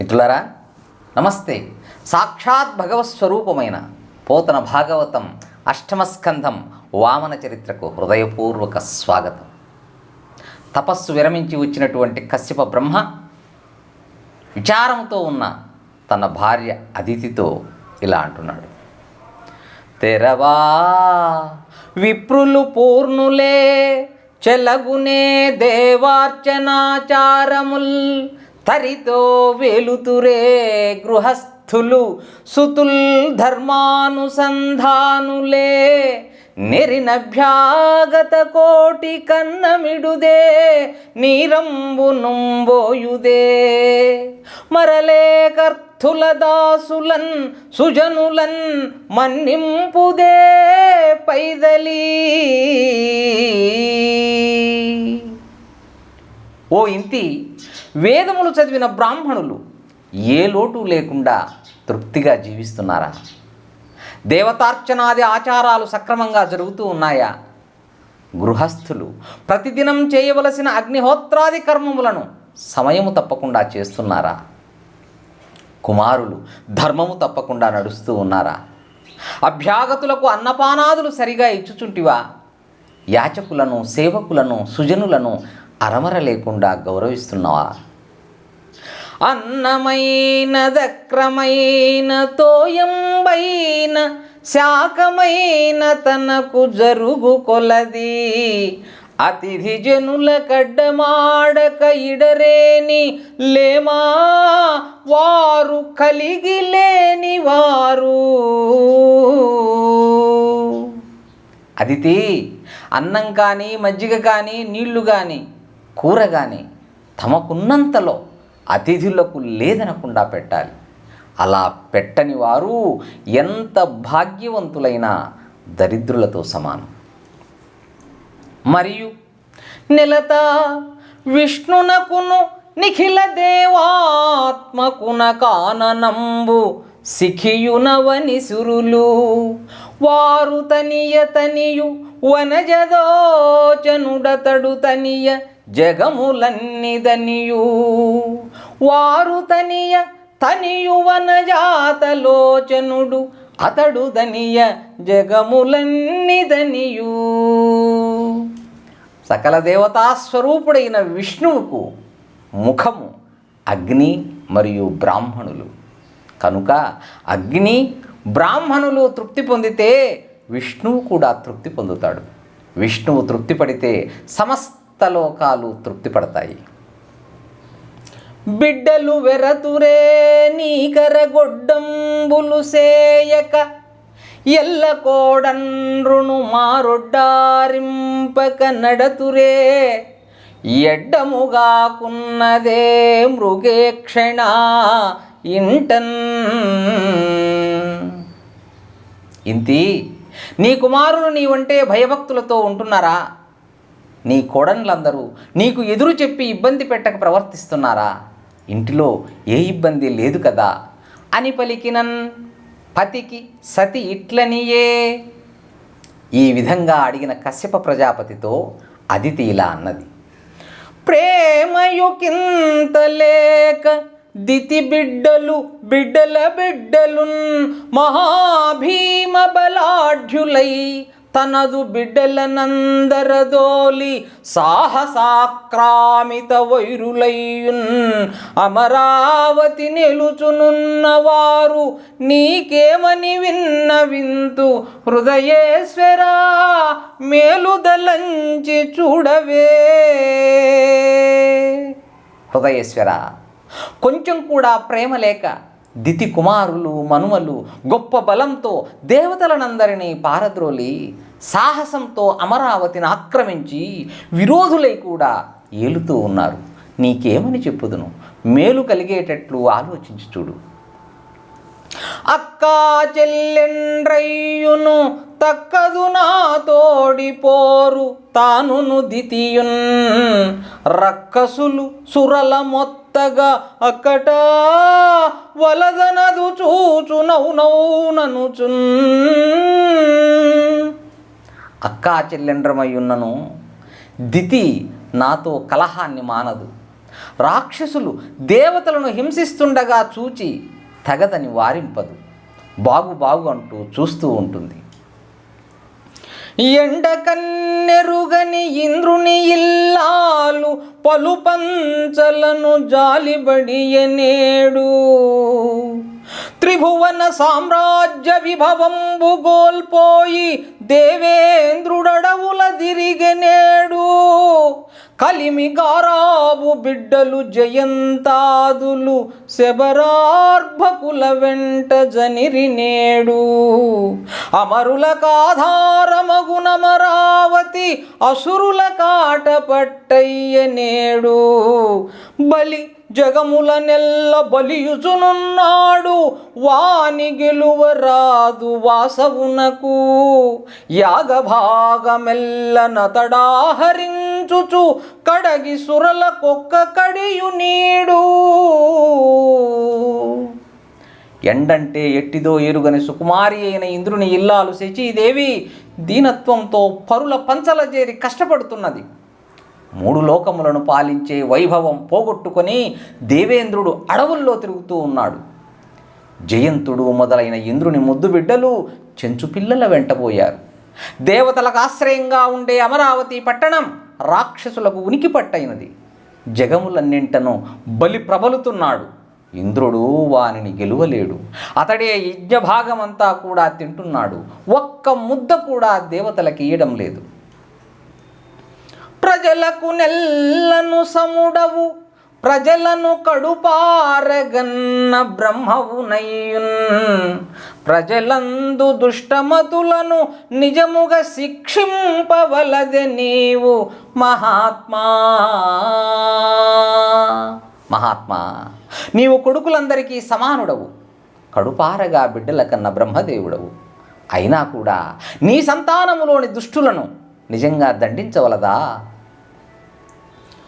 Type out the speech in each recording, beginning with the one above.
మిత్రులారా నమస్తే. సాక్షాత్ భగవత్ స్వరూపమైన పోతన భాగవతం అష్టమస్కంధం వామన చరిత్రకు హృదయపూర్వక స్వాగతం. తపస్సు విరమించి వచ్చినటువంటి కశ్యప బ్రహ్మ విచారంతో ఉన్న తన భార్య అదితితో ఇలా అంటున్నాడు. తెరవా విప్రులు పూర్ణులే చెలగునే దేవార్చనాచారముల్ తరితో వెలుతురే గృహస్థులు సుతుల్ ధర్మానుసంధానులే నెరినభ్యాగత కోటి కన్నమిడుదే నీరంబు నుంబోయుదే. మరలే కర్తుల దాసులన్ సుజనులన్ మన్నింపుదే పైదలీ. ఓ ఇంతి వేదములు చదివిన బ్రాహ్మణులు ఏ లోటు లేకుండా తృప్తిగా జీవిస్తున్నారా? దేవతార్చనాది ఆచారాలు సక్రమంగా జరుగుతూ ఉన్నాయా? గృహస్థులు ప్రతిదినం చేయవలసిన అగ్నిహోత్రాది కర్మములను సమయము తప్పకుండా చేస్తున్నారా? కుమారులు ధర్మము తప్పకుండా నడుస్తూ ఉన్నారా? అభ్యాగతులకు అన్నపానాదులు సరిగా ఇచ్చుచుంటివా? యాచకులను సేవకులను సుజనులను అరమర లేకుండా గౌరవిస్తున్నావా? అన్నమైన దక్రమైన తోయంబైన శాకమైన తనకు జరుగు కొలది. అతిథి జనుల కడ్డమాడక ఇడరేని లేమా? వారు కలిగి లేని వారు. అదితి అన్నం కానీ మజ్జిగ కానీ నీళ్ళు కానీ కూర కానీ తమకున్నంతలో అతిథులకు లేదనకుండా పెట్టాలి. అలా పెట్టని వారు ఎంత భాగ్యవంతులైనా దరిద్రులతో సమానం. మరియు నిలత విష్ణునకును నిఖిల దేవాత్మకున కాననంబు సిఖియునవని సురులు. వారు తనియ తనియు వనజదోచనుడతడు తనియ జగములన్నిదనియు. వారు తనియ తనియువనజాతలోచనుడు అతడు దనియ జగములన్నిదనియు. సకల దేవతా స్వరూపుడైన విష్ణువుకు ముఖము అగ్ని మరియు బ్రాహ్మణులు. కనుక అగ్ని బ్రాహ్మణులు తృప్తి పొందితే విష్ణువు కూడా తృప్తి పొందుతాడు. విష్ణువు తృప్తి పడితే సమస్త సప్తలోకాలు తృప్తి పడతాయి బిడ్డలు వెరతురే నీకరగొడ్డంబులు సేయక ఎల్ల కోడన్రును మారొడ్డారింపక నడతురే ఎడ్డముగాకున్నదే మృగేక్షణ ఇంటన్. ఇంతి నీ కుమారులు నీవంటే భయభక్తులతో ఉంటున్నారా? నీ కోడన్లందరూ నీకు ఎదురు చెప్పి ఇబ్బంది పెట్టక ప్రవర్తిస్తున్నారా? ఇంటిలో ఏ ఇబ్బంది లేదు కదా? అని పలికినన్ పతికి సతి ఇట్లనియే. ఈ విధంగా అడిగిన కశ్యప ప్రజాపతితో అదితి ఇలా అన్నది. ప్రేమయుకింత లేక దితి బిడ్డలు బిడ్డల బిడ్డలున్ మహాభీమ బలాఢ్యులై తనదు బిడ్డలనందరదోలి సాహసాక్రామిత వైరులయ్యున్ అమరావతి నిలుచునున్నవారు నీకేమని విన్న విందు హృదయేశ్వరా మేలుదలంచి చూడవే. హృదయేశ్వర కొంచెం కూడా ప్రేమ లేక దితి కుమారులు మనుమలు గొప్ప బలంతో దేవతలనందరినీ పారద్రోలి సాహసంతో అమరావతిని ఆక్రమించి విరోధులై కూడా ఏలుతూ ఉన్నారు. నీకేమని చెప్పుదును? మేలు కలిగేటట్లు ఆలోచించి చూడు. అక్కా చెల్లెండ్రయ్యును తక్కదు నాతో తోడిపోరు తానును దితియున్. రక్కసులు సురల మొత్తగా అక్కట వలదనదు చూచు నౌనౌననుచున్ అక్కా చెల్లెండ్రమయ్యున్నను దితి నాతో కలహాన్ని మానదు. రాక్షసులు దేవతలను హింసిస్తుండగా చూచి తగదని వారింపదు. బాగు బాగు అంటూ చూస్తూ ఉంటుంది. ఎండ కన్నెరుగని ఇంద్రుని ఇల్లాలు పలు పంచలను జాలిబడియనేడు. త్రిభువన సామ్రాజ్య విభవంబు గోల్పోయి దేవేంద్రుడడవుల దిరిగనేడు కలిమిగారాబు బిడ్డలు జయంతాదులు శబరార్భకుల వెంట జనిరి నేడు. అమరుల కాధారమగునమరావతి అసురుల కాట పట్టయ్య నేడు. బలి జగముల నెల్ల బలియుచునున్నాడు వాని గెలువరాదు వాసవునకు. యాగభాగమెల్ల నతడాహరించుచు కడగి సురల కొక్క కడియు నీడు. ఎండంటే ఎట్టిదో ఎరుగని సుకుమారి అయిన ఇంద్రుని ఇల్లాలు శచీదేవి దీనత్వంతో పరుల పంచల చేరి కష్టపడుతున్నది. మూడు లోకములను పాలించే వైభవం పోగొట్టుకొని దేవేంద్రుడు అడవుల్లో తిరుగుతూ ఉన్నాడు. జయంతుడు మొదలైన ఇంద్రుని ముద్దు బిడ్డలు చెంచు పిల్లల వెంటబోయారు దేవతలకు ఆశ్రయంగా ఉండే అమరావతి పట్టణం రాక్షసులకు ఉనికి పట్టైనది. జగములన్నింటను బలి ప్రబలుతున్నాడు. ఇంద్రుడు వానిని గెలువలేడు. అతడే యజ్ఞ భాగమంతా కూడా తింటున్నాడు. ఒక్క ముద్ద కూడా దేవతలకి ఇయ్యడం లేదు. ప్రజలకు నెల్లను సముడవు. ప్రజలను కడుపారగన్న బ్రహ్మవునయ్యున్ ప్రజలందు దుష్టమతులను నిజముగా శిక్షింపవలదే నీవు మహాత్మా. మహాత్మా నీవు కొడుకులందరికీ సమానుడవు. కడుపారగా బిడ్డల కన్న బ్రహ్మదేవుడవు. అయినా కూడా నీ సంతానములోని దుష్టులను నిజంగా దండించవలదా?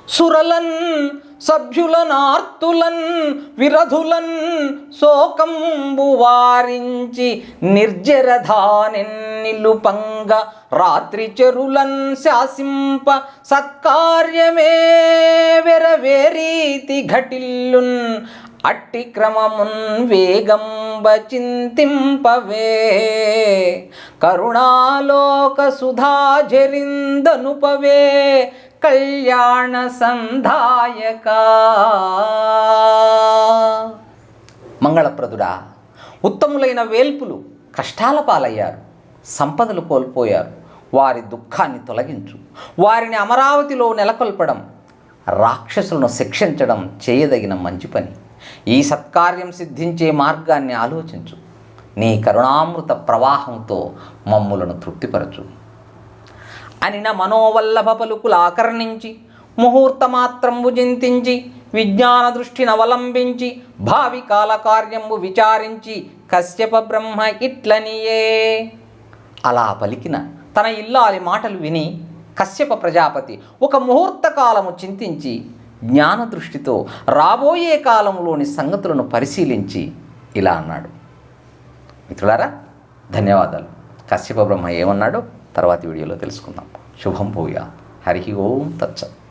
సురలన్ సభ్యులనార్తులన్ విరధులన్ శోకంబు వారించి నిర్జరధానెన్నిలుపంగ రాత్రి చెరులన్ శాసింప సత్కార్యమే వెరవేరీతి ఘటిల్లున్ అట్టి క్రమమున్ వేగంబ చింతింపవే. కరుణాలోక సుధాజరిందనుపవే కళ్యాణ సంధాయక మంగళప్రదుడా ఉత్తములైన వేల్పులు కష్టాల పాలయ్యారు సంపదలు కోల్పోయారు వారి దుఃఖాన్ని తొలగించు. వారిని అమరావతిలో నెలకొల్పడం రాక్షసులను శిక్షించడం చేయదగిన మంచి పని. ఈ సత్కార్యం సిద్ధించే మార్గాన్ని ఆలోచించు. నీ కరుణామృత ప్రవాహంతో మమ్ములను తృప్తిపరచు. అనిన మనోవల్లభ పలుకులు ఆకర్ణించి ముహూర్తమాత్రంబు చింతించి విజ్ఞాన దృష్టినవలంబించి భావి కాల కార్యంబు విచారించి కశ్యప బ్రహ్మ ఇట్లనియే. అలా పలికిన తన ఇల్లాలి మాటలు విని కశ్యప ప్రజాపతి ఒక ముహూర్త కాలము చింతించి జ్ఞాన దృష్టితో రాబోయే కాలంలోని సంగతులను పరిశీలించి ఇలా అన్నాడు. మిత్రులారా ధన్యవాదాలు. కశ్యప బ్రహ్మ ఏమన్నాడో? తర్వాతి వీడియోలో తెలుసుకుందాం. శుభం భూయ. హరి ఓం తచ్చ